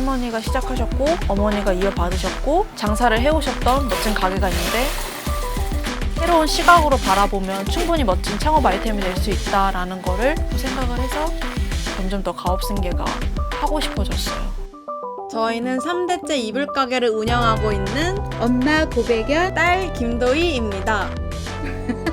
할머니가 시작하셨고 어머니가 이어받으셨고 장사를 해오셨던 멋진 가게가 있는데 새로운 시각으로 바라보면 충분히 멋진 창업 아이템이 될 수 있다라는 거를 생각을 해서 점점 더 가업승계가 하고 싶어졌어요. 저희는 3대째 이불 가게를 운영하고 있는 엄마 고백연 딸 김도희입니다.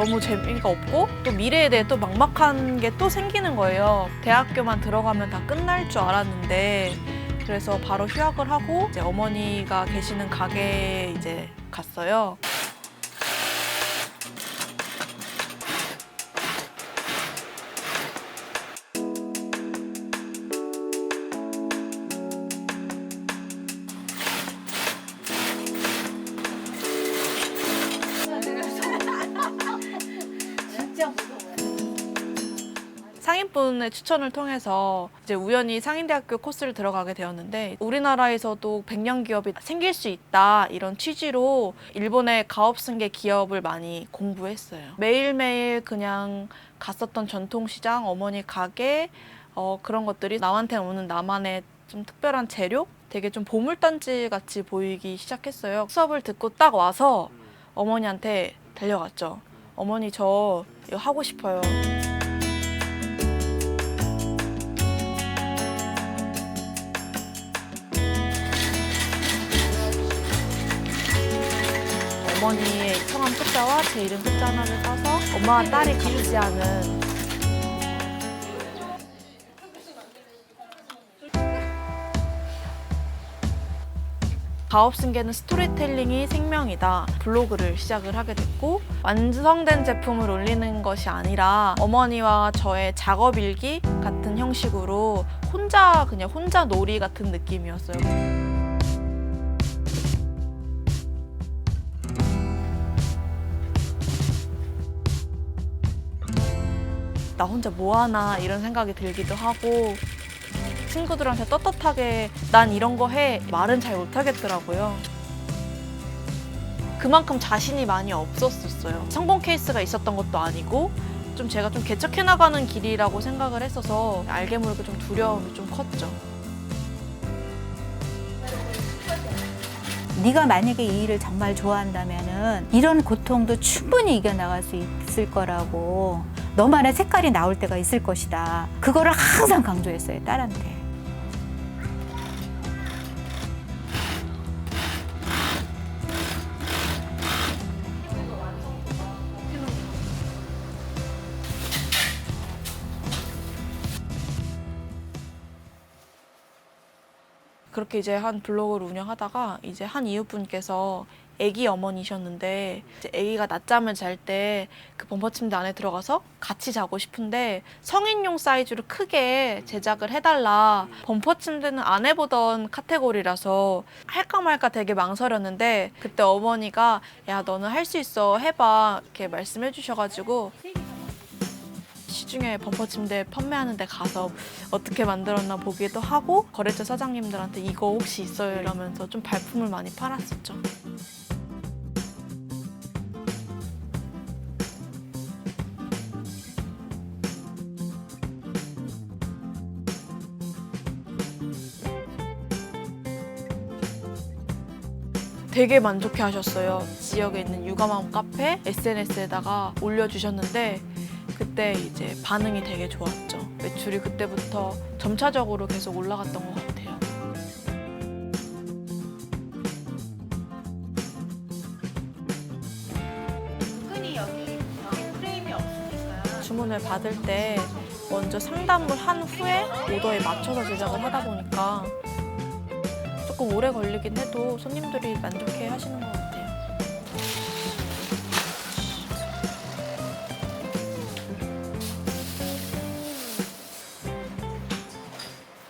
너무 재미가 없고 또 미래에 대해 또 막막한 게 또 생기는 거예요. 대학교만 들어가면 다 끝날 줄 알았는데 그래서 바로 휴학을 하고 이제 어머니가 계시는 가게에 이제 갔어요. 분의 추천을 통해서 이제 우연히 상인대학교 코스를 들어가게 되었는데 우리나라에서도 백년 기업이 생길 수 있다 이런 취지로 일본의 가업승계 기업을 많이 공부했어요. 매일매일 그냥 갔었던 전통시장, 어머니 가게 어, 그런 것들이 나한테 오는 나만의 좀 특별한 재료? 되게 좀 보물단지 같이 보이기 시작했어요. 수업을 듣고 딱 와서 어머니한테 달려갔죠. 어머니 저 이거 하고 싶어요. 어머니의 성함 끝자와 제 이름 끝자 하나를 따서 엄마와 딸이 같지 않은 가업승계는 스토리텔링이 생명이다. 블로그를 시작을 하게 됐고 완성된 제품을 올리는 것이 아니라 어머니와 저의 작업 일기 같은 형식으로 혼자 그냥 혼자 놀이 같은 느낌이었어요. 나 혼자 뭐 하나 이런 생각이 들기도 하고 친구들한테 떳떳하게 난 이런 거 해 말은 잘 못하겠더라고요. 그만큼 자신이 많이 없었었어요. 성공 케이스가 있었던 것도 아니고 좀 제가 좀 개척해 나가는 길이라고 생각을 했어서 알게 모르게 좀 두려움이 좀 컸죠. 네가 만약에 이 일을 정말 좋아한다면은 이런 고통도 충분히 이겨나갈 수 있을 거라고 너만의 색깔이 나올 때가 있을 것이다. 그거를 항상 강조했어요, 딸한테. 그렇게 이제 한 블로그를 운영하다가 이제 한 이웃분께서 아기 어머니셨는데 이제 아기가 낮잠을 잘 때 그 범퍼 침대 안에 들어가서 같이 자고 싶은데 성인용 사이즈로 크게 제작을 해달라. 범퍼 침대는 안 해보던 카테고리라서 할까 말까 되게 망설였는데 그때 어머니가 야 너는 할 수 있어 해봐 이렇게 말씀해 주셔가지고 시중에 범퍼 침대 판매하는 데 가서 어떻게 만들었나 보기도 하고 거래처 사장님들한테 이거 혹시 있어요 이러면서 좀 발품을 많이 팔았었죠. 되게 만족해 하셨어요. 지역에 있는 육아맘 카페 SNS에다가 올려주셨는데 그때 이제 반응이 되게 좋았죠. 매출이 그때부터 점차적으로 계속 올라갔던 것 같아요. 흔히 여기 프레임이 없으니까 주문을 받을 때 먼저 상담을 한 후에 오더에 맞춰서 제작을 하다 보니까 조금 오래 걸리긴 해도 손님들이 만족해 하시는 것 같아요.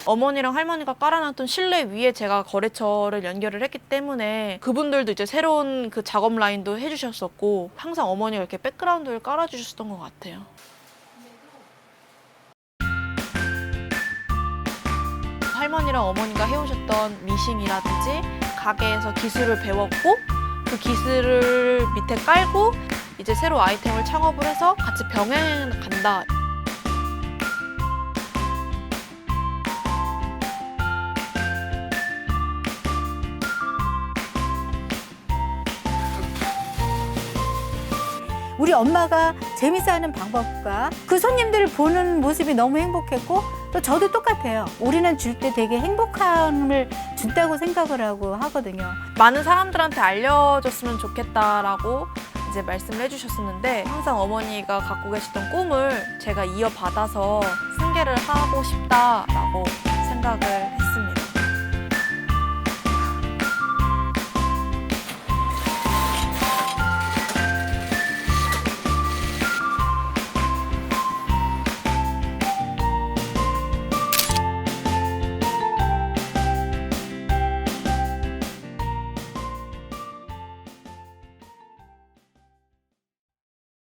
어머니랑 할머니가 깔아놨던 실내 위에 제가 거래처를 연결을 했기 때문에 그분들도 이제 새로운 그 작업 라인도 해주셨었고 항상 어머니가 이렇게 백그라운드를 깔아주셨던 것 같아요. 할머니랑 어머니가 해오셨던 미싱이라든지 가게에서 기술을 배웠고 그 기술을 밑에 깔고 이제 새로 아이템을 창업을 해서 같이 병행 간다. 우리 엄마가 재밌어하는 방법과 그 손님들을 보는 모습이 너무 행복했고 또 저도 똑같아요. 우리는 줄 때 되게 행복함을 준다고 생각을 하고 하거든요. 많은 사람들한테 알려졌으면 좋겠다라고 이제 말씀을 해주셨었는데 항상 어머니가 갖고 계셨던 꿈을 제가 이어받아서 승계를 하고 싶다라고 생각을.